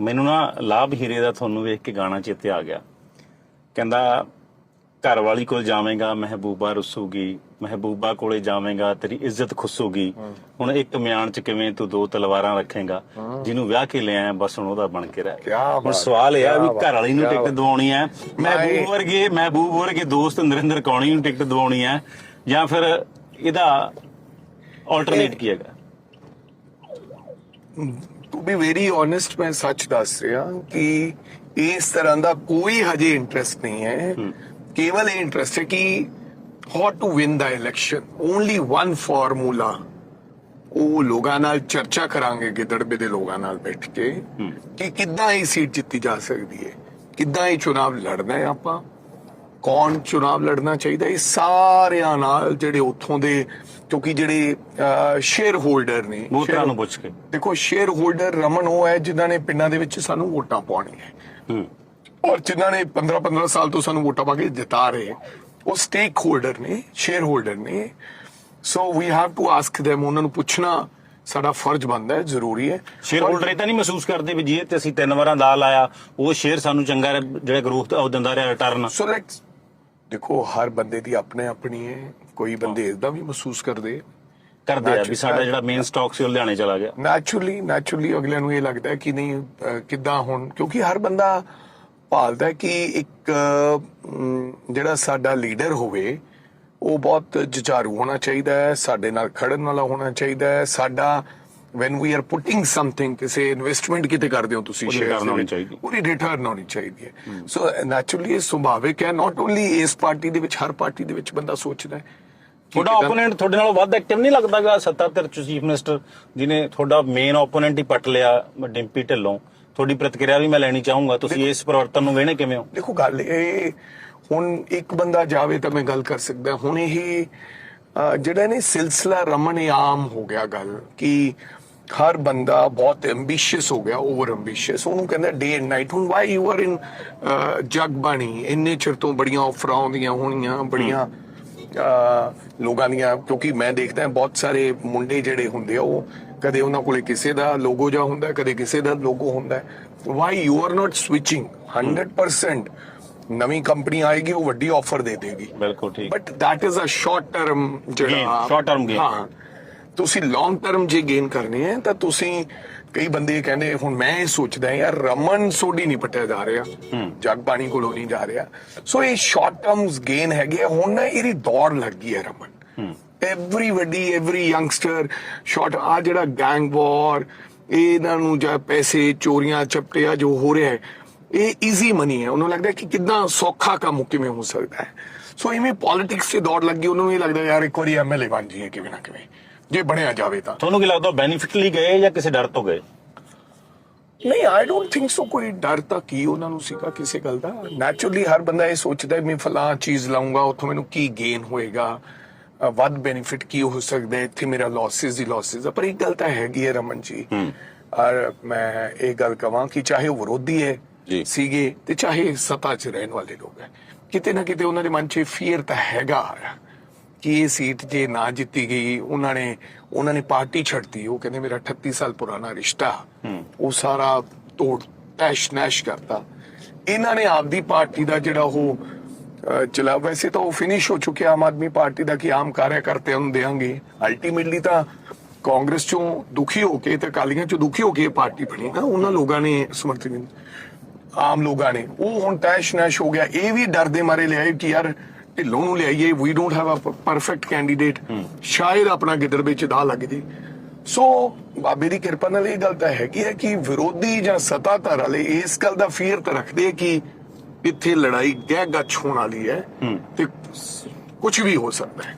ਮੈਨੂੰ ਨਾ ਲਾਭ ਹੀਰੇ ਦਾ ਤੁਹਾਨੂੰ ਵੇਖ ਕੇ ਗਾਣਾ ਚੇਤੇ ਆ ਗਿਆ। ਕਹਿੰਦਾ ਘਰ ਵਾਲੀ ਕੋਲ ਜਾਵੇਂਗਾ ਮਹਿਬੂਬਾ ਰੁੱਸੂਗੀ ਮਹਿਬੂਬਾ ਕੋਲੇ ਜਾਵੇਂਗਾ ਤੇਰੀ ਇੱਜ਼ਤ ਖੁੱਸੂਗੀ। ਹੁਣ ਇੱਕ ਮਿਆਨ ਚ ਕਿਵੇਂ ਤੂੰ ਦੋ ਤਲਵਾਰਾਂ ਰੱਖੇਂਗਾ? ਜਿਹਨੂੰ ਵਿਆਹ ਕੇ ਲਿਆਇਆ ਬਸ ਹੁਣ ਉਹਦਾ ਬਣ ਕੇ ਰਹਿ ਹੁਣ ਸਵਾਲ ਇਹ ਆ ਵੀ ਘਰ ਵਾਲੀ ਨੂੰ ਟਿਕਟ ਦਵਾਉਣੀ ਹੈ ਮਹਿਬੂਬ ਵਰਗੇ ਮਹਿਬੂਬ ਵਰਗੇ ਦੋਸਤ ਨਰਿੰਦਰ ਕੌਣੀ ਨੂੰ ਟਿਕਟ ਦਵਾਉਣੀ ਹੈ ਜਾਂ ਫਿਰ ਇਹਦਾ ਆਲਟਰਨੇਟ ਕੀ ਹੈਗਾ? ਟੂ ਬੀ ਵੈਰੀ ਓਨੈਸਟ ਮੈਂ ਸੱਚ ਦੱਸ ਰਿਹਾ ਕਿ ਇਸ ਤਰ੍ਹਾਂ ਦਾ ਕੋਈ ਹਜੇ ਇੰਟਰਸਟ ਨਹੀਂ ਹੈ ਕੇਵਲ ਇਹ ਇੰਟਰਸਟ ਹੈ ਕਿ how to win the election only one formula ਉਹ ਲੋਕਾਂ ਨਾਲ ਚਰਚਾ ਕਰਾਂਗੇ ਗਿੱਦੜਵੇ ਦੇ ਲੋਕਾਂ ਨਾਲ ਬੈਠ ਕੇ ਕਿ ਕਿੱਦਾਂ ਇਹ ਸੀਟ ਜਿੱਤੀ ਜਾ ਸਕਦੀ ਹੈ ਕਿੱਦਾਂ ਇਹ ਚੁਣਾਵ ਲੜਨਾ ਹੈ ਆਪਾਂ ਕੌਣ ਚੁਣਾਵ ਲੜਨਾ ਚਾਹੀਦਾ ਇਹ ਸਾਰਿਆਂ ਨਾਲ ਜਿਹੜੇ ਉੱਥੋਂ ਦੇ ਕਿਉਂਕਿ ਜਿਹੜੇ ਸ਼ੇਅਰ ਹੋਲਡਰ ਨੇ ਵੋਟਰਾਂ ਨੂੰ ਪੁੱਛ ਕੇ। ਦੇਖੋ ਸ਼ੇਅਰ ਹੋਲਡਰ ਰਮਨ ਉਹ ਹੈ ਜਿਨ੍ਹਾਂ ਨੇ ਪਿੰਡਾਂ ਦੇ ਵਿੱਚ ਸਾਨੂੰ ਵੋਟਾਂ ਪਾਉਣੀਆਂ ਹੂੰ। ਔਰ ਜਿਨ੍ਹਾਂ ਨੇ 15 15 ਸਾਲ ਤੋਂ ਸਾਨੂੰ ਵੋਟਾਂ ਪਾ ਕੇ ਜਿਤਾ ਰਹੇ ਉਹ ਸਟੇਕ ਹੋਲਡਰ ਨੇ ਸ਼ੇਅਰ ਹੋਲਡਰ ਨੇ। So we have to ask them ਉਹਨਾਂ ਨੂੰ ਪੁੱਛਣਾ ਸਾਡਾ ਫਰਜ਼ ਬਣਦਾ ਹੈ ਜ਼ਰੂਰੀ ਹੈ। ਸ਼ੇਅਰ ਹੋਲਡਰ ਇਹ ਤਾਂ ਨਹੀਂ ਮਹਿਸੂਸ ਕਰਦੇ ਵੀ ਜੇ ਤੇ ਅਸੀਂ ਤਿੰਨ ਵਾਰਾਂ ਦਾ ਲਾਇਆ ਉਹ ਸ਼ੇਅਰ ਸਾਨੂੰ ਚੰਗਾ ਜਿਹੜਾ ਗਰੋਥ ਉਹ ਦਿੰਦਾ ਰਿਹਾ ਰਿਟਰਨ ਸੋ ਲੈਟਸ ਦੇਖੋ ਹਰ ਬੰਦੇ ਦੀ ਆਪਣੇ ਆਪਣੀ ਹੈ। ਕੋਈ ਬੰਦੇ ਇਦਾਂ ਵੀ ਮਹਿਸੂਸ ਕਰਦੇ। ਕਰਦੇ ਆ ਵੀ ਸਾਡਾ ਜਿਹੜਾ ਮੇਨ ਸਟਾਕ ਸੀ ਉਹ ਲੁਧਿਆਣੇ ਚਲਾ ਗਿਆ। ਨੈਚੁਰਲੀ ਨੈਚੁਰਲੀ ਅਗਲਿਆਂ ਨੂੰ ਇਹ ਲੱਗਦਾ ਕਿ ਨਹੀਂ ਕਿੱਦਾਂ ਹੁਣ ਕਿਉਂਕਿ ਹਰ ਬੰਦਾ ਭਾਲਦਾ ਕਿ ਇੱਕ ਜਿਹੜਾ ਸਾਡਾ ਲੀਡਰ ਹੋਵੇ ਉਹ ਬਹੁਤ ਜੁਝਾਰੂ ਹੋਣਾ ਚਾਹੀਦਾ ਹੈ ਸਾਡੇ ਨਾਲ ਖੜਨ ਵਾਲਾ ਹੋਣਾ ਚਾਹੀਦਾ ਹੈ ਸਾਡਾ when we are putting something ਕਿਸੇ ਇਨਵੈਸਟਮੈਂਟ ਕਿਤੇ ਕਰਦੇ ਹੋ ਤੁਸੀਂ ਦੇ ਹੋਣੀ ਚਾਹੀਦੀ। ਉਹਦੀ ਰਿਟਰਨ ਹੋਣੀ ਚਾਹੀਦੀ ਹੈ। ਸੋ ਨੈਚੁਰਲੀ ਇਹ ਸੁਭਾਵਿਕ ਹੈ। ਨਾਟ ਓਨਲੀ ਇਸ ਪਾਰਟੀ ਦੇ ਵਿੱਚ ਹਰ ਪਾਰਟੀ ਦੇ ਵਿੱਚ ਬੰਦਾ ਸੋਚਦਾ ਹੈ ਤੁਹਾਡਾ ਓਪੋਨੈਂਟ ਤੁਹਾਡੇ ਨਾਲੋਂ ਵੱਧ ਐਕਟਿਵ ਨਹੀਂ ਲੱਗਦਾਗਾ? ਸੱਤਾਧਰ ਚੀਫ ਮਿਨਿਸਟਰ ਜਿਹਨੇ ਤੁਹਾਡਾ ਮੇਨ ਓਪੋਨੈਂਟ ਹੀ ਪਟ ਲਿਆ ਡਿੰਪੀ ਢਿੱਲੋਂ। ਤੁਹਾਡੀ ਪ੍ਰਤੀਕਿਰਿਆ ਵੀ ਮੈਂ ਲੈਣੀ ਚਾਹੂੰਗਾ। ਤੁਸੀਂ ਇਸ ਪਰਿਵਰਤਨ ਨੂੰ ਵੇਣੇ ਕਿਵੇਂ ਹੋ? ਦੇਖੋ ਗੱਲ ਇਹ ਹੁਣ ਇੱਕ ਬੰਦਾ ਜਾਵੇ ਤਾਂ ਮੈਂ ਗੱਲ ਕਰ ਸਕਦਾ। ਹੁਣ ਇਹ ਜਿਹੜਾ ਨੇ ਸਿਲਸਿਲਾ ਰਮਨ ਆਮ ਹੋ ਗਿਆ ਗੱਲ ਕਿ ਹਰ ਬੰਦਾ ਬਹੁਤ ਐਂਬੀਸ਼ੀਅਸ ਹੋ ਗਿਆ ਓਵਰ ਐਂਬੀਸ਼ੀਅਸ ਉਹਨੂੰ ਕਹਿੰਦਾ ਡੇ ਐਂਡ ਨਾਈਟ ਹੁਣ why you are in Jag Bani? ਇੰਨੇ ਚਿਰ ਤੋਂ ਬੜੀਆਂ ਆਫਰਾਂ ਆਉਂਦੀਆਂ ਹੋਣੀਆਂ ਬੜੀਆਂ ਲੋਕਾਂ ਦੀਆਂ ਕਿਉਂਕਿ ਮੈਂ ਦੇਖਦਾ ਬਹੁਤ ਸਾਰੇ ਮੁੰਡੇ ਜਿਹੜੇ ਹੁੰਦੇ ਆ ਉਹ ਕਦੇ ਉਹਨਾਂ ਕੋਲੇ ਕਿਸੇ ਦਾ ਲੋਗੋ ਜਾਂ ਹੁੰਦਾ ਕਦੇ ਕਿਸੇ ਦਾ ਲੋਗੋ ਹੁੰਦਾ। Why you are not switching 100% ਨਵੀਂ ਕੰਪਨੀ ਆਏਗੀ ਉਹ ਵੱਡੀ ਆਫਰ ਦੇ ਦੇਗੀ। ਬਿਲਕੁਲ ਠੀਕ। But that is a short term ਜਿਹੜਾ short term gain. ਹਾਂ। ਤੁਸੀਂ ਲੌਂਗ ਟਰਮ ਜੇ ਗੇਨ ਕਰਨੇ ਹੈ ਤਾਂ ਤੁਸੀਂ ਕਈ ਬੰਦੇ ਕਹਿੰਦੇ ਹੁਣ ਮੈਂ ਇਹ ਸੋਚਦਾ ਯਾਰ ਰਮਨ ਸੋਡੀ ਨਹੀਂ ਪਟਿਆ ਜਾ ਰਿਹਾ। ਜਗ ਬਾਣੀ ਕੋਲੋਂ ਨਹੀਂ ਜਾ ਰਿਹਾ। ਸੋ ਇਹ ਸ਼ਾਰਟ ਟਰਮਸ ਗੇਨ ਹੈਗੇ। ਹੁਣ ਨਾ ਇਹਦੀ ਦੌੜ ਲੱਗ ਗਈ ਹੈ Raman. Everybody every youngster short ਆ ਜਿਹੜਾ ਗੈਂਗ ਵਾਰ ਇਹਨਾਂ ਨੂੰ ਜਾਂ ਪੈਸੇ ਚੋਰੀਆਂ ਚਪਟਿਆ ਜੋ ਹੋ ਰਿਹਾ ਹੈ ਇਹ ਈਜ਼ੀ ਮਨੀ ਹੈ। ਉਹਨੂੰ ਲੱਗਦਾ ਕਿ ਕਿੰਨਾ ਸੌਖਾ ਕੰਮ ਕਿਵੇਂ ਹੋ ਸਕਦਾ ਹੈ। ਸੋ ਇਵੇਂ ਪੋਲਿਟਿਕਸ 'ਚ ਦੌੜ ਲੱਗੀ ਉਹਨੂੰ ਇਹ ਲੱਗਦਾ ਯਾਰ ਇੱਕ ਵਾਰੀ ਐਮਐਲਏ ਬਣ ਜਾਈਏ ਕਿਵੇਂ ਨਾ ਕਿਵੇਂ। ਜੇ ਬਣਿਆ ਜਾਵੇ ਤਾਂ। ਤੁਹਾਨੂੰ ਕੀ ਲੱਗਦਾ ਬੈਨੀਫਿਟ ਲਈ ਗਏ ਜਾਂ ਕਿਸੇ ਡਰ ਤੋਂ ਗਏ? ਨਹੀਂ ਆਈ ਡੋਨਟ ਥਿੰਕ ਸੋ ਕੋਈ ਡਰ ਤਾਂ ਕੀ ਉਹਨਾਂ ਨੂੰ ਸੀਗਾ ਕਿਸੇ ਗੱਲ ਦਾ। ਨੈਚੁਰਲੀ ਹਰ ਬੰਦਾ ਇਹ ਸੋਚਦਾ ਹੈ ਮੈਂ ਫਲਾਂ ਚੀਜ਼ ਲਾਉਂਗਾ ਉੱਥੋਂ ਮੈਨੂੰ ਕੀ ਗੇਨ ਹੋਏਗਾ ਵੱਧ ਬੈਨੀਫਿਟ ਕੀ ਹੋ ਸਕਦਾ ਇੱਥੇ ਮੇਰਾ ਲਾਸਸ ਹੀ ਲਾਸਸ ਪਰ ਇੱਕ ਗੱਲ ਤਾਂ ਹੈਗੀ ਹੈ ਰਮਨ ਜੀ। ਔਰ ਮੈਂ ਇਹ ਗੱਲ ਕਵਾਂ ਕਿ ਚਾਹੇ ਉਹ ਵਿਰੋਧੀ ਹੈ। ਸੀਗੇ ਤੇ ਚਾਹੇ ਸੱਤਾ 'ਚ ਰਹਿਣ ਵਾਲੇ ਲੋਕ ਹੈ ਕਿਤੇ ਨਾ ਕਿਤੇ ਉਹਨਾਂ ਦੇ ਮਨ 'ਚ ਫੀਅਰ ਤਾਂ ਹੈਗਾ ਕਿ ਇਹ ਸੀਟ ਜੇ ਨਾ ਜਿੱਤੀ ਗਈ ਉਹਨਾਂ ਨੇ ਉਹਨਾਂ ਨੇ ਪਾਰਟੀ ਛੱਡਤੀ ਉਹ ਕਹਿੰਦੇ ਮੇਰਾ 38 ਸਾਲ ਪੁਰਾਣਾ ਰਿਸ਼ਤਾ। ਉਹ ਸਾਰਾ ਤੋੜ ਤੈਸ਼ ਨੈਸ਼ ਕਰਤਾ। ਇਹਨਾਂ ਨੇ ਆਪਦੀ ਪਾਰਟੀ ਦਾ ਜਿਹੜਾ ਉਹ ਚਲਾ ਵੈਸੇ ਤਾਂ ਉਹ ਫਿਨਿਸ਼ ਹੋ ਚੁੱਕਿਆ ਆਮ ਆਦਮੀ ਪਾਰਟੀ ਦਾ ਕਿ ਆਮ ਕਾਰਿਆਕਰਤਿਆਂ ਨੂੰ ਦੇਾਂਗੇ ਅਲਟੀਮੇਟਲੀ ਤਾਂ ਕਾਂਗਰਸ ਚੋਂ ਦੁਖੀ ਹੋ ਕੇ ਤੇ ਅਕਾਲੀਆਂ ਚੋਂ ਦੁਖੀ ਹੋ ਕੇ ਪਾਰਟੀ ਬਣੀ ਨਾ ਉਹਨਾਂ ਲੋਕਾਂ ਨੇ ਸਮਰਥਨ ਆਮ ਲੋਕਾਂ ਨੇ। ਉਹ ਹੁਣ ਤੈਸ਼ ਨੈਸ਼ ਹੋ ਗਿਆ। ਇਹ ਵੀ ਡਰ ਦੇ ਮਾਰੇ ਲਿਆਏ ਕਿ ਯਾਰ ਢਿੱਲੋਂ ਨੂੰ ਲਿਆਈਏ we don't have a perfect candidate ਸ਼ਾਇਦ ਆਪਣਾ ਗਿੱਦੜ ਵਿੱਚ ਦਾ ਲੱਗ ਜੇ। ਸੋ ਬਾਬੇ ਦੀ ਕਿਰਪਾ ਨਾਲ ਇਹ ਗੱਲ ਤਾਂ ਹੈਗੀ ਹੈ ਕਿ ਵਿਰੋਧੀ ਜਾਂ ਸਤਾਧਾਰ ਵਾਲੇ ਇਸ ਗੱਲ ਦਾ ਫੀਅਰ ਤਾਂ ਰੱਖਦੇ ਕਿ ਇੱਥੇ ਲੜਾਈ ਗਹਿ ਗੱਛ ਹੋਣ ਵਾਲੀ ਹੈ ਤੇ ਕੁਝ ਵੀ ਹੋ ਸਕਦਾ ਹੈ।